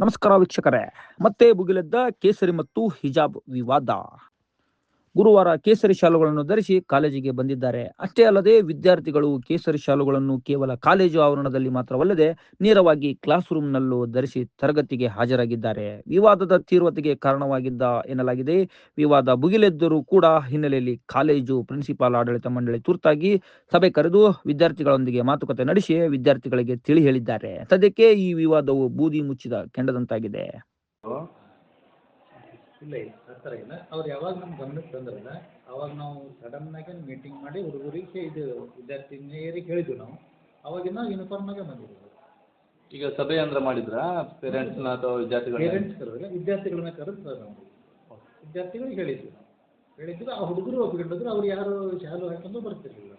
ನಮಸ್ಕಾರ ವೀಕ್ಷಕರೇ. ಮತ್ತೆ ಭುಗಿಲೆದ್ದ ಕೇಸರಿ ಮತ್ತು ಹಿಜಾಬ್ ವಿವಾದ. ಗುರುವಾರ ಕೇಸರಿ ಶಾಲುಗಳನ್ನು ಧರಿಸಿ ಕಾಲೇಜಿಗೆ ಬಂದಿದ್ದಾರೆ. ಅಷ್ಟೇ ಅಲ್ಲದೆ ವಿದ್ಯಾರ್ಥಿಗಳು ಕೇಸರಿ ಶಾಲುಗಳನ್ನು ಕೇವಲ ಕಾಲೇಜು ಆವರಣದಲ್ಲಿ ಮಾತ್ರವಲ್ಲದೆ ನೇರವಾಗಿ ಕ್ಲಾಸ್ ರೂಮ್ನಲ್ಲೂ ಧರಿಸಿ ತರಗತಿಗೆ ಹಾಜರಾಗಿದ್ದಾರೆ. ವಿವಾದದ ತೀವ್ರತೆಗೆ ಕಾರಣವಾಗಿದ್ದ ಎನ್ನಲಾಗಿದೆ. ವಿವಾದ ಭುಗಿಲೆದ್ದರೂ ಕೂಡ ಹಿನ್ನೆಲೆಯಲ್ಲಿ ಕಾಲೇಜು ಪ್ರಿನ್ಸಿಪಾಲ್ ಆಡಳಿತ ಮಂಡಳಿ ತುರ್ತಾಗಿ ಸಭೆ ಕರೆದು ವಿದ್ಯಾರ್ಥಿಗಳೊಂದಿಗೆ ಮಾತುಕತೆ ನಡೆಸಿ ವಿದ್ಯಾರ್ಥಿಗಳಿಗೆ ತಿಳಿ ಹೇಳಿದ್ದಾರೆ. ಸದ್ಯಕ್ಕೆ ಈ ವಿವಾದವು ಬೂದಿ ಮುಚ್ಚಿದ ಕೆಂಡದಂತಾಗಿದೆ. ಇಲ್ಲ ಇಲ್ಲ ಆ ಥರ ಇಲ್ಲ. ಅವ್ರು ಯಾವಾಗ ನಮ್ಮ ಗಮನಕ್ಕೆ ತಂದ್ರಲ್ಲ ಅವಾಗ ನಾವು ಸಡನ್ನಾಗೆ ಮೀಟಿಂಗ್ ಮಾಡಿ ಹುಡುಗರಿಗೆ ಇದು ವಿದ್ಯಾರ್ಥಿನಿಯರಿಗೆ ಹೇಳಿದ್ವಿ ನಾವು. ಅವಾಗಿನ ಯೂನಿಫಾರ್ಮಾಗೆ ಬಂದಿದ್ದೀವಿ ಈಗ ಸಭೆ ಅಂದ್ರೆ ಮಾಡಿದ್ರಾ? ಪೇರೆಂಟ್ಸ್ನ ಅಥವಾ ವಿದ್ಯಾರ್ಥಿಗಳನ್ನ? ಪೇರೆಂಟ್ಸ್ ಕರೆದಿಲ್ಲ ವಿದ್ಯಾರ್ಥಿಗಳನ್ನ ಕರೆದು ಸರ್ ನಾವು ವಿದ್ಯಾರ್ಥಿಗಳಿಗೆ ಹೇಳಿದ್ವಿ ನಾವು. ಹೇಳಿದ್ವಿ ಆ ಹುಡುಗರು ಒಪ್ಕೊಂಡಿದ್ರು ಅವ್ರು ಯಾರು ಶಾಲು ಹಾಕೊಂಡು ಬರ್ತಿರ್ಲಿಲ್ಲ.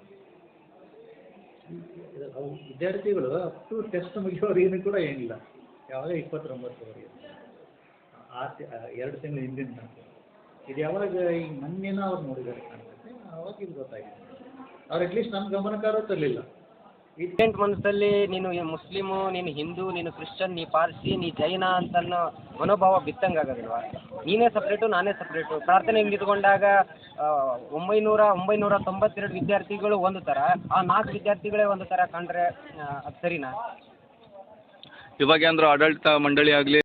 ಇದು ವಿದ್ಯಾರ್ಥಿಗಳು ಅಪ್ ಟು ಟೆಸ್ಟ್ ಮುಗಿಯೋವರೆಗೂ ಕೂಡ ಏನಿಲ್ಲ. ಯಾವಾಗ ಇಪ್ಪತ್ತೊಂಬತ್ತುವರೆಗೆ. ಆ ಎರಡು ತಿಂಗಳ ಹಿಂದಿನ ಇದು ಯಾವಾಗ ಈಗ ಮೊನ್ನೆನ ಅವ್ರು ನೋಡಿದ್ದಾರೆ ಕಾಣ್ತೈತೆ ಆವಾಗ ಇದು ಗೊತ್ತಾಗಿದೆ. ಅವ್ರು ಅಟ್ಲೀಸ್ಟ್ ನಮ್ಮ ಗಮನಕ್ಕಾರು ತರಲಿಲ್ಲ. ಸ್ಟೂಡೆಂಟ್ ಮನಸ್ಸಲ್ಲಿ ನೀನು ಈ ಮುಸ್ಲಿಮು ನೀನು ಹಿಂದೂ ನೀನು ಕ್ರಿಶ್ಚಿಯನ್ ನೀ ಪಾರ್ಸಿ ನೀ ಜೈನ ಅಂತ ಅನ್ನೋ ಮನೋಭಾವ ಬಿತ್ತಂಗಾಗೋದಿಲ್ವಾ ನೀನೇ ಸಪ್ರೇಟು ನಾನೇ ಸಪ್ರೇಟು ಪ್ರಾರ್ಥನೆ ಆ, ಒಂಬೈನೂರ ಒಂಬೈನೂರ ತೊಂಬತ್ತೆರಡು ವಿದ್ಯಾರ್ಥಿಗಳು ಒಂದು ಥರ ಆ ನಾಲ್ಕು ವಿದ್ಯಾರ್ಥಿಗಳೇ ಒಂದು ಥರ ಕಂಡ್ರೆ ಅದು ಸರಿನಾ? ಇವಾಗ ಅಂದ್ರೆ ಆಡಳಿತ ಮಂಡಳಿ ಆಗಲಿ